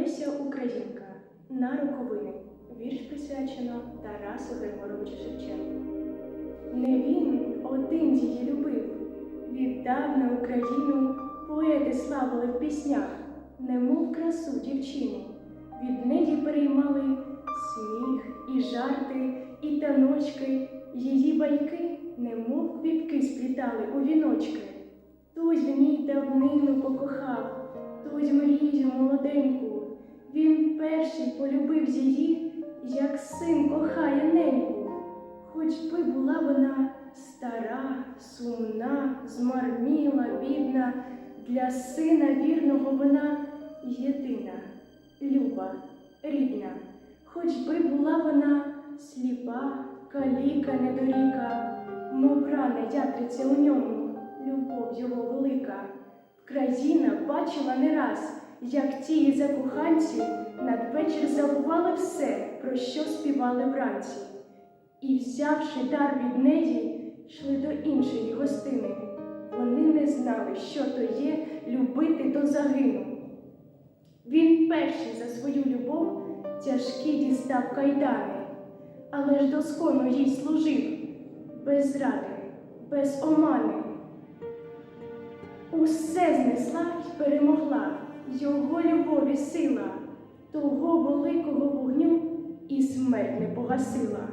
Леся Українка на роковини. Вірш присвячено Тарасу Григоровичу Шевченку. Не він один її любив, віддав на Україну поети славили в піснях, немов красу дівчину. Від неї переймали сміх і жарти, і таночки, її байки, немов квітки сплітали у віночки. Хтось в ній давнину покохав, хтось мрію молоденьку. Перший полюбив її, як син кохає неньку. Хоч би була вона стара, сумна, змарніла, бідна, для сина вірного вона єдина, люба, рідна. Хоч би була вона сліпа, каліка, недоріка, мов рана ятриця у ньому, любов його велика. Країна бачила не раз, як ті закоханці надвечір забували все, про що співали вранці. І, взявши дар від неї, йшли до іншої гостини. Вони не знали, що то є любити до загину. Він перший за свою любов тяжкі дістав кайдани, але ж доскону їй служив, без зради, без омани. Усе знесла й перемогла його любові сила, того великого вогню і смерть не погасила.